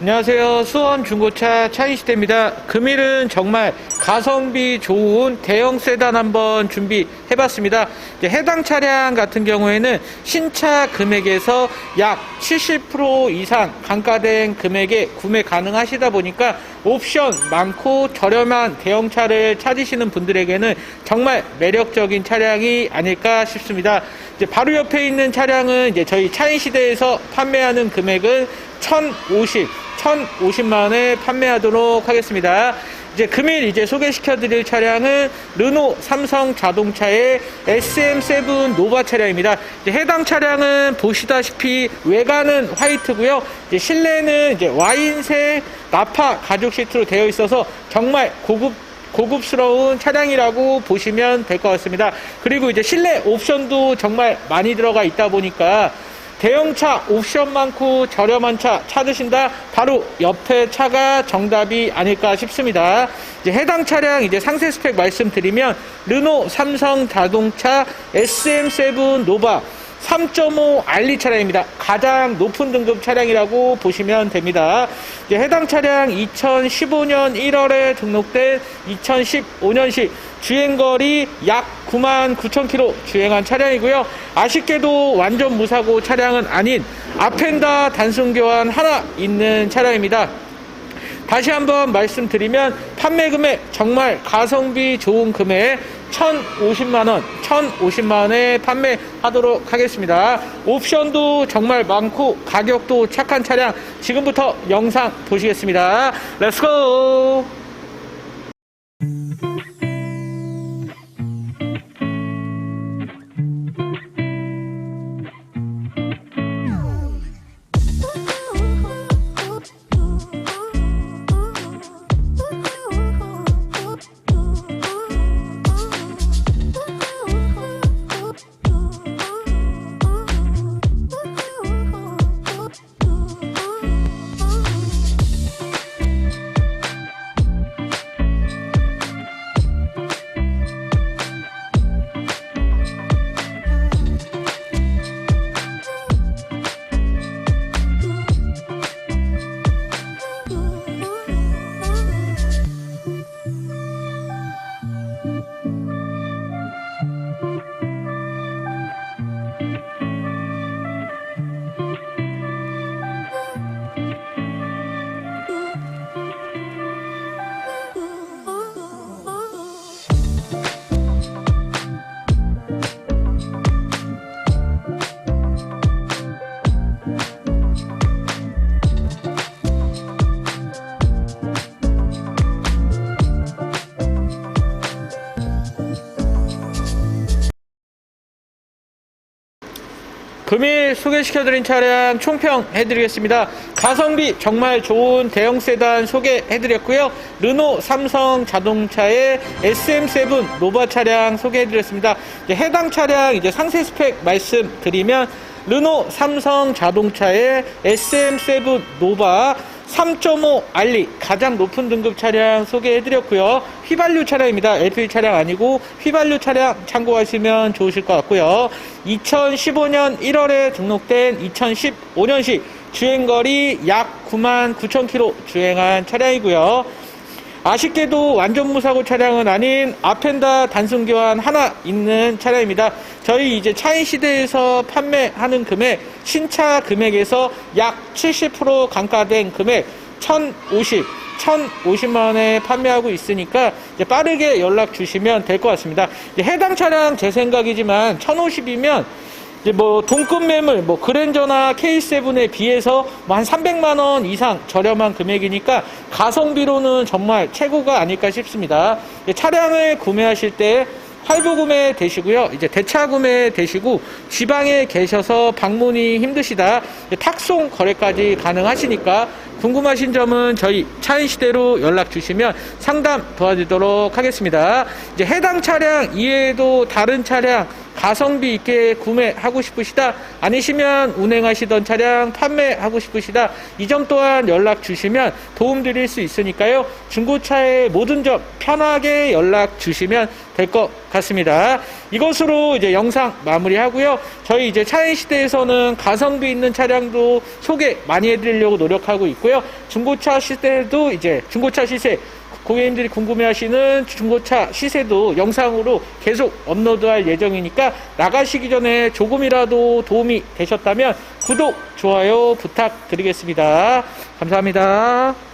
안녕하세요. 수원 중고차 차이시대입니다. 금일은 정말 가성비 좋은 대형 세단 한번 준비해봤습니다. 해당 차량 같은 경우에는 신차 금액에서 약 70% 이상 강가된 금액에 구매 가능하시다 보니까 옵션 많고 저렴한 대형차를 찾으시는 분들에게는 정말 매력적인 차량이 아닐까 싶습니다. 이제 바로 옆에 있는 차량은 이제 저희 차인시대에서 판매하는 금액은 1050, 1050만 원에 판매하도록 하겠습니다. 이제 금일 이제 소개시켜 드릴 차량은 르노 삼성 자동차의 SM7 노바 차량입니다. 해당 차량은 보시다시피 외관은 화이트고요. 이제 실내는 이제 와인색 나파 가죽 시트로 되어 있어서 정말 고급 고급스러운 차량이라고 보시면 될 것 같습니다. 그리고 이제 실내 옵션도 정말 많이 들어가 있다 보니까 대형차 옵션 많고 저렴한 차 찾으신다 바로 옆에 차가 정답이 아닐까 싶습니다. 이제 해당 차량 이제 상세 스펙 말씀드리면 르노 삼성 자동차 SM7 노바 3.5 알리 차량입니다. 가장 높은 등급 차량이라고 보시면 됩니다. 해당 차량 2015년 1월에 등록된 2015년식 주행거리 약 9만 9천 킬로 주행한 차량이고요. 아쉽게도 완전 무사고 차량은 아닌 아펜다 단순 교환 하나 있는 차량입니다. 다시 한번 말씀드리면 판매 금액 정말 가성비 좋은 금액 1,050만 원, 1,050만 원에 판매하도록 하겠습니다. 옵션도 정말 많고 가격도 착한 차량 지금부터 영상 보시겠습니다. 렛츠고! 금일 소개시켜드린 차량 총평 해드리겠습니다. 가성비 정말 좋은 대형 세단 소개해드렸고요. 르노 삼성 자동차의 SM7 노바 차량 소개해드렸습니다. 해당 차량 이제 상세 스펙 말씀드리면 르노 삼성 자동차의 SM7 노바 3.5 알리 가장 높은 등급 차량 소개해드렸고요. 휘발유 차량입니다. LPG 차량 아니고 휘발유 차량 참고하시면 좋으실 것 같고요. 2015년 1월에 등록된 2015년식 주행거리 약 9만 9천 킬로 주행한 차량이고요. 아쉽게도 완전 무사고 차량은 아닌 아펜다 단순 교환 하나 있는 차량입니다. 저희 이제 차인 시대에서 판매하는 금액 신차 금액에서 약 70% 강가된 금액 1,050 1,050만 원에 판매하고 있으니까 이제 빠르게 연락 주시면 될 것 같습니다. 해당 차량 제 생각이지만 1,050이면 이제 뭐 동급 매물 뭐 그랜저나 K7에 비해서 뭐 한 300만 원 이상 저렴한 금액이니까 가성비로는 정말 최고가 아닐까 싶습니다. 이제 차량을 구매하실 때 할부 구매 되시고요. 이제 대차 구매 되시고 지방에 계셔서 방문이 힘드시다. 이제 탁송 거래까지 가능하시니까 궁금하신 점은 저희 차인 시대로 연락 주시면 상담 도와드리도록 하겠습니다. 이제 해당 차량 이외에도 다른 차량 가성비 있게 구매하고 싶으시다 아니시면 운행하시던 차량 판매하고 싶으시다 이 점 또한 연락 주시면 도움 드릴 수 있으니까요. 중고차의 모든 점 편하게 연락 주시면 될 것 같습니다. 이것으로 이제 영상 마무리하고요. 저희 이제 차의 시대에서는 가성비 있는 차량도 소개 많이 해드리려고 노력하고 있고요. 중고차 시대도 이제 중고차 시세 고객님들이 궁금해하시는 중고차 시세도 영상으로 계속 업로드할 예정이니까 나가시기 전에 조금이라도 도움이 되셨다면 구독, 좋아요 부탁드리겠습니다. 감사합니다.